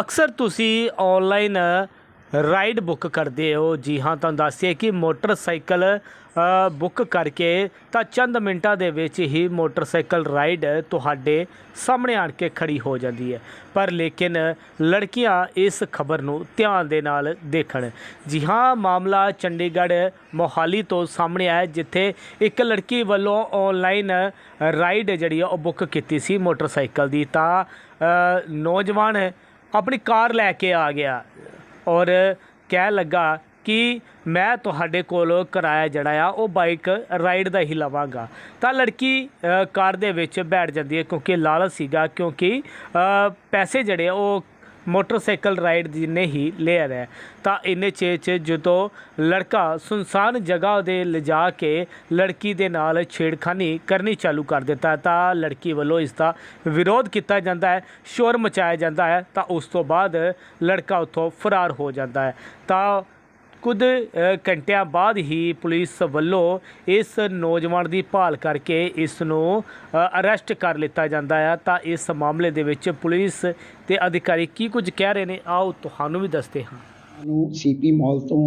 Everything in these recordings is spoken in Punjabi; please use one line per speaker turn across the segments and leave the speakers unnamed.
ਅਕਸਰ ਤੁਸੀਂ ਆਨਲਾਈਨ ਰਾਈਡ ਬੁੱਕ ਕਰਦੇ ਹੋ। ਜੀ ਹਾਂ, ਤੁਹਾਨੂੰ ਦੱਸਿਏ ਕਿ ਮੋਟਰਸਾਈਕਲ ਬੁੱਕ ਕਰਕੇ ਤਾਂ ਚੰਦ ਮਿੰਟਾਂ ਦੇ ਵਿੱਚ ਹੀ ਮੋਟਰਸਾਈਕਲ ਰਾਈਡ ਤੁਹਾਡੇ ਸਾਹਮਣੇ ਆਣ ਕੇ ਖੜੀ ਹੋ ਜਾਂਦੀ ਹੈ। ਪਰ ਲੇਕਿਨ ਲੜਕੀਆਂ ਇਸ ਖਬਰ ਨੂੰ ਧਿਆਨ ਦੇ ਨਾਲ ਦੇਖਣ। ਜੀ ਹਾਂ, ਮਾਮਲਾ ਚੰਡੀਗੜ੍ਹ ਮੋਹਾਲੀ ਤੋਂ ਸਾਹਮਣੇ ਆਇਆ, ਜਿੱਥੇ ਇੱਕ ਲੜਕੀ ਵੱਲੋਂ ਆਨਲਾਈਨ ਰਾਈਡ ਜਿਹੜੀ ਆ, ਉਹ ਬੁੱਕ ਕੀਤੀ ਸੀ ਮੋਟਰਸਾਈਕਲ ਦੀ। ਤਾਂ ਨੌਜਵਾਨ ਆਪਣੀ ਕਾਰ ਲੈ ਕੇ ਆ ਗਿਆ। ਔਰ ਕਹਿ ਲੱਗਾ ਕਿ ਮੈਂ ਤੁਹਾਡੇ ਕੋਲੋਂ ਕਿਰਾਇਆ ਜਿਹੜਾ ਆ, ਉਹ ਬਾਈਕ ਰਾਈਡ ਦਾ ਹੀ ਲਵਾਂਗਾ। ਤਾਂ ਲੜਕੀ ਕਾਰ ਦੇ ਵਿੱਚ ਬੈਠ ਜਾਂਦੀ ਹੈ ਕਿਉਂਕਿ ਲਾਲਚ ਸੀਗਾ, ਕਿਉਂਕਿ ਪੈਸੇ ਜਿਹੜੇ ਆ ਉਹ ਮੋਟਰਸਾਈਕਲ ਰਾਈਡ ਜਿੰਨੇ ਹੀ ਲਿਆ ਰਿਹਾ ਤਾਂ ਇੰਨੇ ਚੇ ਚ ਜਦੋਂ ਲੜਕਾ ਸੁਨਸਾਨ ਜਗ੍ਹਾ ਦੇ ਲਿਜਾ ਕੇ ਲੜਕੀ ਦੇ ਨਾਲ ਛੇੜਖਾਨੀ ਕਰਨੀ ਚਾਲੂ ਕਰ ਦਿੱਤਾ, ਤਾਂ ਲੜਕੀ ਵੱਲੋਂ ਇਸ ਦਾ ਵਿਰੋਧ ਕੀਤਾ ਜਾਂਦਾ ਹੈ, ਸ਼ੋਰ ਮਚਾਇਆ ਜਾਂਦਾ ਹੈ, ਤਾਂ ਉਸ ਤੋਂ ਬਾਅਦ ਲੜਕਾ ਉੱਥੋਂ ਫਰਾਰ ਹੋ ਜਾਂਦਾ ਹੈ। ਤਾਂ ਕੁਝ ਘੰਟਿਆਂ ਬਾਅਦ ਹੀ ਪੁਲਿਸ ਵੱਲੋਂ ਇਸ ਨੌਜਵਾਨ ਦੀ ਭਾਲ ਕਰਕੇ ਇਸ ਨੂੰ ਅਰੈਸਟ ਕਰ ਲਿੱਤਾ ਜਾਂਦਾ ਹੈ ਤਾਂ ਇਸ ਮਾਮਲੇ ਦੇ ਵਿੱਚ ਪੁਲਿਸ ਤੇ ਅਧਿਕਾਰੀ ਕੀ ਕੁਝ ਕਹਿ ਰਹੇ ਨੇ, ਆਓ ਤੁਹਾਨੂੰ ਵੀ ਦੱਸਦੇ ਹਾਂ।
ਨੂੰ ਸੀਪੀ ਮਾਲ ਤੋਂ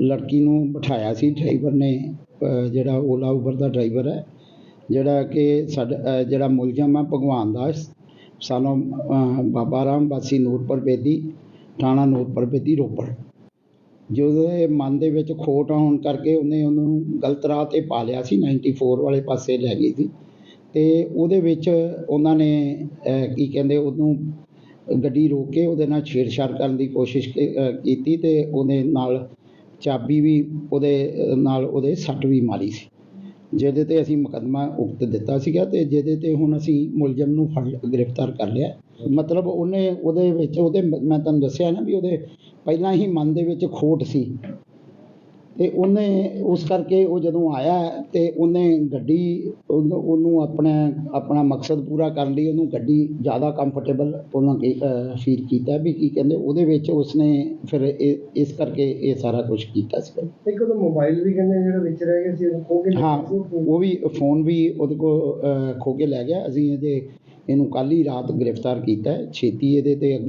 ਲੜਕੀ ਨੂੰ ਬਿਠਾਇਆ ਸੀ, ਡਰਾਈਵਰ ਨੇ ਜਿਹੜਾ ਓਲਾ ਉਬਰ ਦਾ ਡਰਾਈਵਰ ਹੈ, ਜਿਹੜਾ ਕਿ ਸਾਡਾ ਜਿਹੜਾ ਮੁਲਜ਼ਮ ਹੈ ਭਗਵਾਨ ਦਾਸ, ਸਾਨੂੰ ਬਾਬਾ ਰਾਮ ਵਾਸੀ ਨੂਰਪੁਰ ਬੇਦੀ, ਥਾਣਾ ਨੂਰਪੁਰ ਬੇਦੀ ਰੋਪੜ। ਜਿਹਦੇ ਮਨ ਦੇ ਵਿੱਚ ਖੋਟ ਆਉਣ ਕਰਕੇ ਉਹਨੇ ਉਹਨੂੰ ਗਲਤ ਰਾਹ ਤੇ ਪਾ ਲਿਆ ਸੀ 94 ਵਾਲੇ ਪਾਸੇ ਲੈ ਗਈ ਸੀ। ਅਤੇ ਉਹਦੇ ਵਿੱਚ ਉਹਨਾਂ ਨੇ ਕੀ ਕਹਿੰਦੇ, ਉਹਨੂੰ ਗੱਡੀ ਰੋਕ ਕੇ ਉਹਦੇ ਨਾਲ ਛੇੜਛਾੜ ਕਰਨ ਦੀ ਕੋਸ਼ਿਸ਼ ਕੀਤੀ ਅਤੇ ਉਹਦੇ ਨਾਲ ਚਾਬੀ ਵੀ ਉਹਦੇ ਨਾਲ ਉਹਦੇ ਸੱਟ ਵੀ ਮਾਰੀ ਸੀ। ਜਿਹਦੇ ਤੇ ਅਸੀਂ ਮੁਕੱਦਮਾ ਉਕਤ ਦਿੱਤਾ ਸੀਗਾ ਅਤੇ ਜਿਹਦੇ ਤੇ ਹੁਣ ਅਸੀਂ ਮੁਲਜ਼ਮ ਨੂੰ ਫੜ, ਗ੍ਰਿਫਤਾਰ ਕਰ ਲਿਆ। ਮਤਲਬ ਉਹਨੇ ਉਹਦੇ ਵਿੱਚ ਉਹਦੇ ਮੈਂ ਤੁਹਾਨੂੰ ਦੱਸਿਆ ਨਾ ਵੀ ਉਹਦੇ ਪਹਿਲਾਂ ਹੀ ਮਨ ਦੇ ਵਿੱਚ ਖੋਟ ਸੀ। ਤੇ ਉਹਨੇ ਉਸ ਕਰਕੇ ਉਹ ਜਦੋਂ ਆਇਆ ਤੇ ਉਹਨੇ ਗੱਡੀ ਉਹਨੂੰ ਆਪਣਾ ਆਪਣਾ ਮਕਸਦ ਪੂਰਾ ਕਰਨ ਲਈ ਉਹਨੂੰ ਗੱਡੀ ਜ਼ਿਆਦਾ ਕੰਫਰਟੇਬਲ ਉਹਨਾਂ ਫੀਲ ਕੀਤਾ ਵੀ ਕੀ ਕਹਿੰਦੇ ਉਹਦੇ ਵਿੱਚ ਉਸਨੇ ਫਿਰ ਇਸ ਕਰਕੇ ਇਹ ਸਾਰਾ ਕੁਝ ਕੀਤਾ ਸੀ।
ਇੱਕ ਉਹਦਾ ਮੋਬਾਈਲ ਵੀ ਕਹਿੰਦੇ ਜਿਹੜਾ ਵਿੱਚ ਰਹਿ ਗਿਆ ਸੀ ਉਹ ਖੋ ਕੇ
ਹਾਂ
ਉਹ
ਵੀ ਫੋਨ ਵੀ ਉਹਦੇ ਕੋਲ ਖੋ ਕੇ ਲੈ ਗਿਆ। ਅਸੀਂ ਇਹਦੇ ਇਹਨੂੰ ਕੱਲ ਹੀ ਰਾਤ ਗ੍ਰਿਫਤਾਰ ਕੀਤਾ। ਛੇਤੀ ਇਹਦੇ ਤੇ ਅੱਗੇ